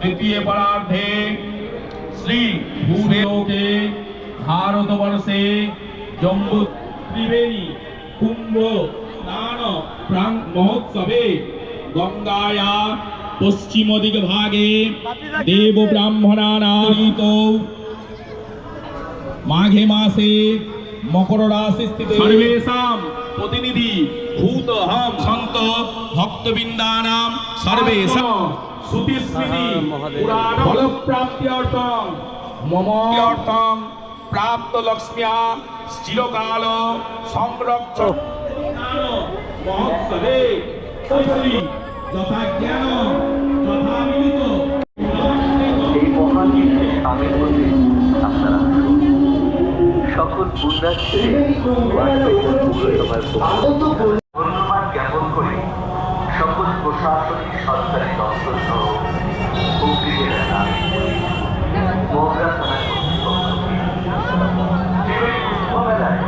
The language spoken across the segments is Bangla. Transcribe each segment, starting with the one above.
তৃতীয় পরার্ধে শ্রী ভূদেওকে ভারতবর্ষে জম্বু ত্রিবেণী কুম্ভ স্নান প্রাং মহোৎসবে গঙ্গায়া পশ্চিম দিক ভাগে দেব ব্রাহ্মণানারিত মাঘে মাসে মকর রাশি সর্বেশাম প্রতিনিধি ভূত হম সন্ত ভক্তবৃন্দানাম ফলপ্রাপ্তি অর্থম মম। অর্থম প্রাপ্ত লক্ষ্ম্যা চিরকাল সংরক্ষণ মহোৎসবে যথা জ্ঞান যথা মিলিত। এই মহাযজ্ঞে সামিল হতে আপনারা। সকল প্রশাসনিক সরকারি দপ্তর সহ হুগলির নামে মহড়া থানার কুম্ভমেলায়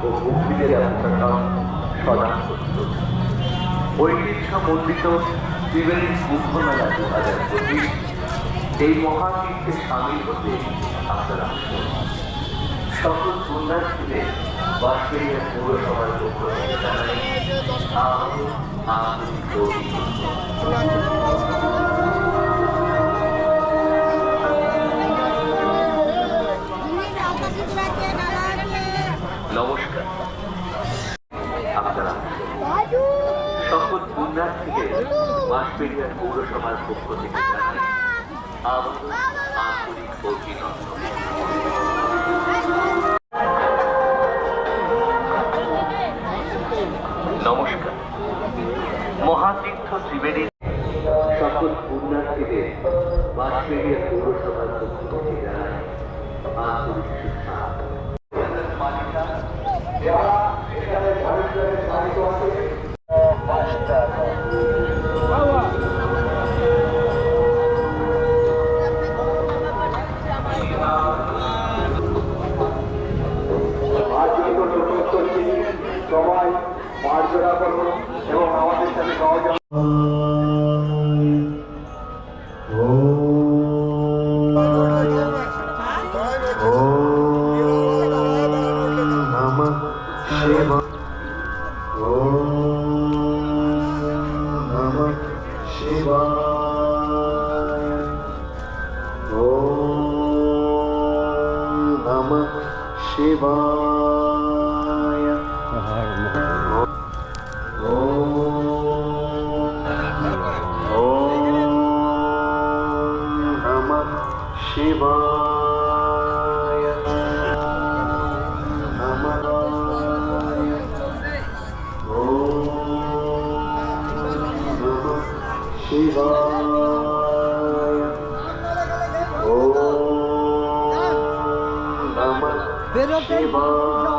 ও হুগলির প্রশাসন সদা প্রস্তুত ঐতিহ্যমণ্ডিত ত্রিবেণী কুম্ভ মেলা দু হাজার পঁচিশ এই মহাতীর্থে সামিল বাঁশবেড়িয়া পৌরসভার পক্ষ থেকে নমস্কার আপনারা। সকল পক্ষ থেকে জানাই আবারও আন্তরিক অভিনন্দন মহাতীর্থ ত্রিবেণী। সকল পুণ্যার্থীদের বাঁশবেড়িয়া পৌরসভার পক্ষ থেকে জানাই আন্তরিক শুভেচ্ছা। আজকে চতুর্থ দিন সবাই মার্জনা করবো এবং আমাদের সাথে সহযোগ শিবায় Shiva, Om Namah Shiva, Om Namah Shiva.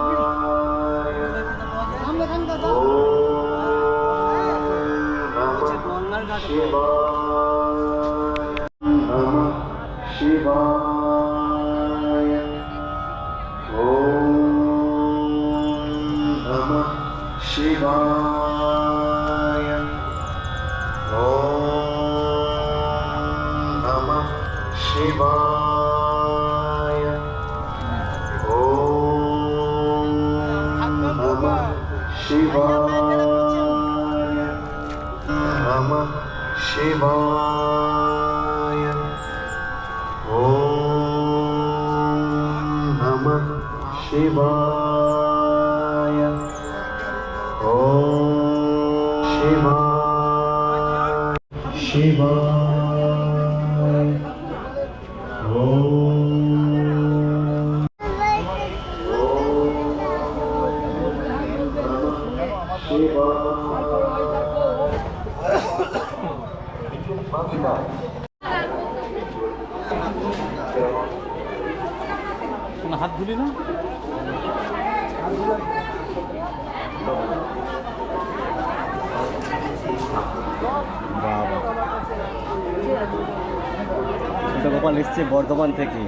शिवाय। ओम् नमः शिवाय। ओम नमः शिवाय। नमः शिवाय। ॐ नमः शिवाय। শিবায় ওম হাত ধুলি না? গোপাল এসছে বর্ধমান থেকে।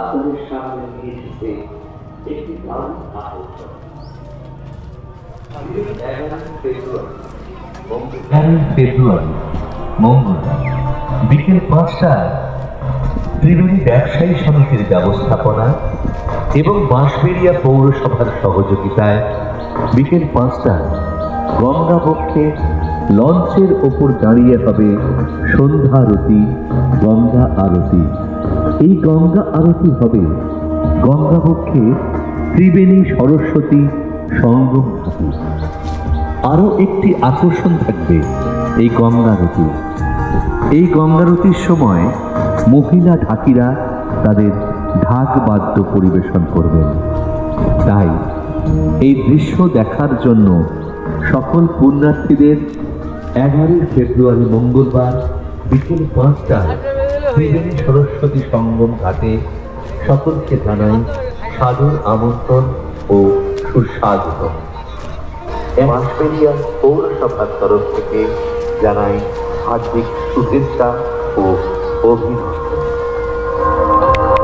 আপনাদের সামনে নিয়ে এসেছে একটি দারুণ এগারোই ফেব্রুয়ারি ফেব্রুয়ারি মঙ্গলবার বিকেল পাঁচটায় ত্রিবেণী ব্যবসায়ী সমিতির ব্যবস্থাপনা এবং পৌরসভার সহযোগিতায় বিকেল লঞ্চের ওপর দাঁড়িয়ে হবে সন্ধ্যা আরতি গঙ্গা আরতি। এই গঙ্গা আরতি হবে গঙ্গাবক্ষে ত্রিবেণী সরস্বতী ঘাটে আরও একটি আকর্ষণ থাকবে এই গঙ্গারতি। এই গঙ্গারতির সময় মহিলা ঢাকিরা তাদের ঢাক বাদ্য পরিবেশন করবেন। তাই এই দৃশ্য দেখার জন্য সকল পুণ্যার্থীদের এগারোই ফেব্রুয়ারি মঙ্গলবার বিকেল পাঁচটায় ত্রিবেণী সরস্বতী সঙ্গম ঘাটে সকলকে জানাই সাদর আমন্ত্রণ ও সুস্বাগতম পৌরসভার তরফ থেকে জানাই হার্দিক শুভেচ্ছা ও অভিনন্দন।